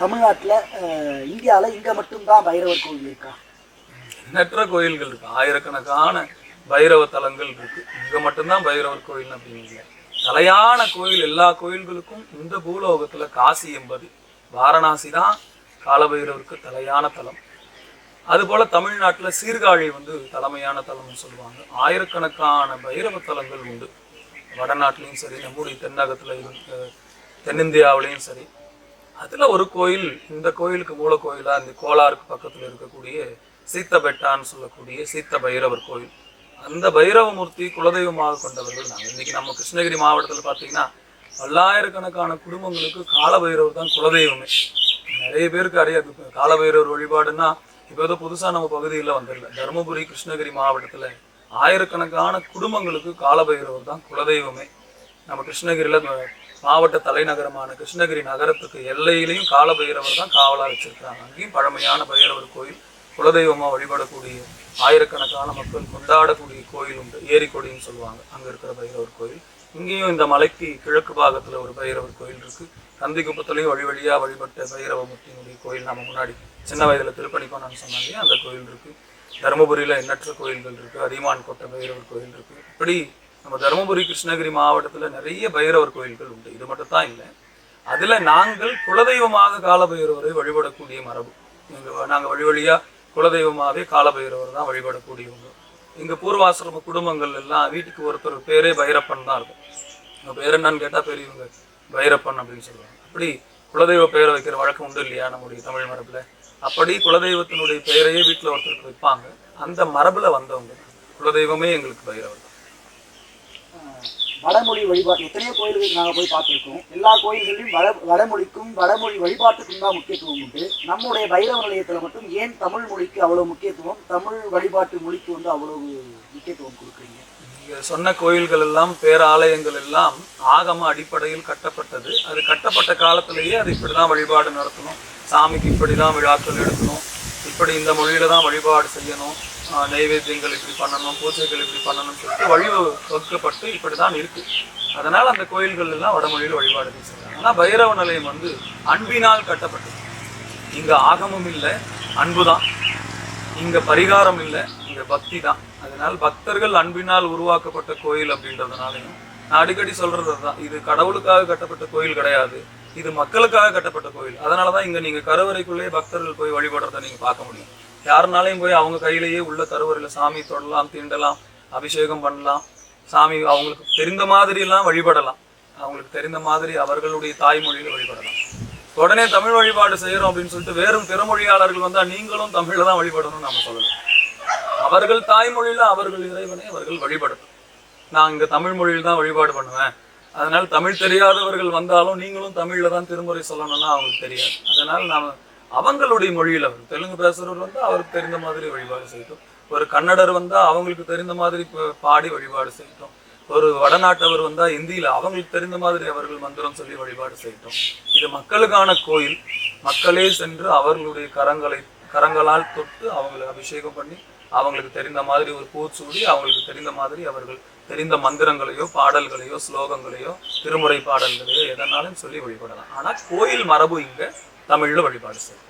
தமிழ்நாட்டில் இந்தியாவில் இங்கே மட்டும்தான் பைரவர் கோவில் இருக்கா? எண்ணற்ற கோயில்கள் இருக்கு. ஆயிரக்கணக்கான பைரவ தலங்கள் இருக்கு. இங்கே மட்டும்தான் பைரவர் கோயில் அப்படிங்கிறீங்க. தலையான கோயில் எல்லா கோயில்களுக்கும் இந்த பூலோகத்தில் காசி என்பது வாரணாசி தான் காலபைரவருக்கு தலையான தலம். அதுபோல் தமிழ்நாட்டில் சீர்காழி வந்து தலைமையான தலம்னு சொல்லுவாங்க. ஆயிரக்கணக்கான பைரவ தலங்கள் உண்டு. வடநாட்டிலையும் சரி நம்முடைய தென்னகத்தில் இருக்க தென்னிந்தியாவிலையும் சரி. அதில் ஒரு கோயில் இந்த கோயிலுக்கு மூல கோயிலாக இந்த கோலாருக்கு பக்கத்தில் இருக்கக்கூடிய சீத்தபெட்டான்னு சொல்லக்கூடிய சீத்த பைரவர் கோயில். அந்த பைரவமூர்த்தி குலதெய்வமாக கொண்டவர்கள் நாங்கள் இன்னைக்கு நம்ம கிருஷ்ணகிரி மாவட்டத்தில் பார்த்தீங்கன்னா பல்லாயிரக்கணக்கான குடும்பங்களுக்கு காலபைரவர் தான் குலதெய்வமே. நிறைய பேருக்கு அறியாது. காலபைரவர் வழிபாடுன்னா இப்போ ஏதோ புதுசாக நம்ம பகுதியில் வந்துடல. தருமபுரி கிருஷ்ணகிரி மாவட்டத்தில் ஆயிரக்கணக்கான குடும்பங்களுக்கு காலபைரவர் தான் குலதெய்வமே. நம்ம கிருஷ்ணகிரியில் மாவட்ட தலைநகரமான கிருஷ்ணகிரி நகரத்துக்கு எல்லையிலையும் காலபைரவர் தான் காவலாக வச்சிருக்காங்க அங்கேயும் பழமையான பைரவர் கோயில் குலதெய்வமாக வழிபடக்கூடிய ஆயிரக்கணக்கான மக்கள் கொண்டாடக்கூடிய கோயில் உண்டு. ஏரிக்கொடின்னு சொல்லுவாங்க. அங்கே இருக்கிற பைரவர் கோயில். இங்கேயும் இந்த மலைக்கு கிழக்கு பாகத்தில் ஒரு பைரவர் கோயில் இருக்குது கந்திக்குப்பத்துலேயும் வழி வழியாக வழிபட்ட பைரவமூர்த்தியினுடைய கோயில் நம்ம முன்னாடி சின்ன வயதில் திருப்பணி போனான்னு சொன்னாங்க. அந்த கோயில் இருக்குது தருமபுரியில் எண்ணற்ற கோயில்கள் இருக்குது அதியமான் கோட்டை பைரவர் கோயில் இருக்குது இப்படி நம்ம தருமபுரி கிருஷ்ணகிரி மாவட்டத்தில் நிறைய பைரவர் கோயில்கள் உண்டு. இது மட்டும் தான் இல்லை. அதில் நாங்கள் குலதெய்வமாக காலபைரவரை வழிபடக்கூடிய மரபு. எங்கள் நாங்கள் வழி வழியாக குலதெய்வமாகவே காலபைரவர் தான் வழிபடக்கூடியவங்க. எங்கள் பூர்வாசிரம குடும்பங்கள் எல்லாம் வீட்டுக்கு ஒருத்தர் பேரே பைரப்பன் தான் இருக்கும். எங்கள் பேர் என்னன்னு கேட்டால் பெரியவங்க பைரப்பன் அப்படின்னு சொல்லுவாங்க. அப்படி குலதெய்வ பெயரை வைக்கிற வழக்கம் உண்டு இல்லையா நம்முடைய தமிழ் மரபில்? அப்படி குலதெய்வத்தினுடைய பெயரையே வீட்டில் ஒருத்தருக்கு வைப்பாங்க. அந்த மரபில் வந்தவங்க குலதெய்வமே எங்களுக்கு பைரவர். தான். வடமொழி வழிபாடு எத்தனையோ கோயில்களுக்கு நாங்கள் போய் பார்த்துருக்கோம். எல்லா கோயில்களிலும் வட வடமொழிக்கும் வடமொழி வழிபாட்டுக்கும் தான் முக்கியத்துவம் உண்டு. நம்முடைய பைரவ நிலையத்தில் மட்டும் ஏன் தமிழ் மொழிக்கு அவ்வளோ முக்கியத்துவம்? தமிழ் வழிபாட்டு மொழிக்கு வந்து அவ்வளவு முக்கியத்துவம் கொடுக்குறீங்க? சொன்ன கோயில்கள் எல்லாம் பேராலயங்கள் எல்லாம் ஆகம அடிப்படையில் கட்டப்பட்டது. அது கட்டப்பட்ட காலத்திலேயே அது இப்படிதான் வழிபாடு நடத்தணும். சாமிக்கு இப்படிதான் விழாக்கள் எடுக்கணும். இப்படி இந்த மொழியில தான் வழிபாடு செய்யணும். நைவேத்தியங்கள் இப்படி பண்ணணும் பூஜைகள் இப்படி பண்ணணும்னு சொல்லிட்டு வழி வகுக்கப்பட்டு இப்படிதான் இருக்கு. அதனால அந்த கோயில்கள் எல்லாம் வடமொழியில் வழிபாடுகள் ஆனா பைரவ நிலையம் வந்து அன்பினால் கட்டப்பட்டது. இங்க ஆகமும் இல்லை அன்புதான். இங்க பரிகாரம் இல்லை இங்க பக்தி தான் அதனால் பக்தர்கள் அன்பினால் உருவாக்கப்பட்ட கோயில் அப்படின்றதுனாலையும் நான் அடிக்கடி சொல்றது தான் இது கடவுளுக்காக கட்டப்பட்ட கோயில் கிடையாது. இது மக்களுக்காக கட்டப்பட்ட கோயில். அதனாலதான் இங்க நீங்க கருவறைக்குள்ளேயே பக்தர்கள் போய் வழிபடுறதை நீங்க பார்க்க முடியும். யாருனாலையும் போய் அவங்க கையிலேயே உள்ள கருவறையில் சாமி தொடலாம் தீண்டலாம் அபிஷேகம் பண்ணலாம். சாமி அவங்களுக்கு தெரிந்த மாதிரி எல்லாம் வழிபடலாம். அவங்களுக்கு தெரிந்த மாதிரி அவர்களுடைய தாய்மொழியில வழிபடலாம். உடனே தமிழ் வழிபாடு செய்யறோம் அப்படின்னு சொல்லிட்டு வேறும் பிறமொழியாளர்கள் வந்தா நீங்களும் தமிழ்ல தான் வழிபடணும்னு நம்ம சொல்லலாம் அவர்கள் தாய்மொழியில் அவர்கள் இறைவனை அவர்கள் வழிபடணும். நான் இங்க தமிழ் மொழியில் தான் வழிபாடு பண்ணுவேன். அதனால் தமிழ் தெரியாதவர்கள் வந்தாலும் நீங்களும் தமிழில் தான் திருமுறை சொல்லணும்னா அவங்களுக்கு தெரியாது. அதனால் நாம அவங்களுடைய மொழியில அவர் தெலுங்கு பேசுறவர் வந்து அவருக்கு தெரிந்த மாதிரி வழிபாடு செய்யட்டும். ஒரு கன்னடர் வந்தா அவங்களுக்கு தெரிந்த மாதிரி பாடி வழிபாடு செய்யட்டும். ஒரு வடநாட்டவர் வந்தா இந்தியில் அவங்களுக்கு தெரிந்த மாதிரி அவர்கள் மந்திரம் சொல்லி வழிபாடு செய்யட்டும். இது மக்களுக்கான கோயில். மக்களே சென்று அவர்களுடைய கரங்களை கரங்களால் தொட்டு அவங்களை அபிஷேகம் பண்ணி அவங்களுக்கு தெரிந்த மாதிரி ஒரு பூச்சூடி அவங்களுக்கு தெரிந்த மாதிரி அவர்கள் தெரிந்த மந்திரங்களையோ பாடல்களையோ ஸ்லோகங்களையோ திருமுறை பாடல்களையோ எதனாலும் சொல்லி வழிபடலாம். ஆனால் கோயில் மரபு இங்கே தமிழில் வழிபாடு செய்யும்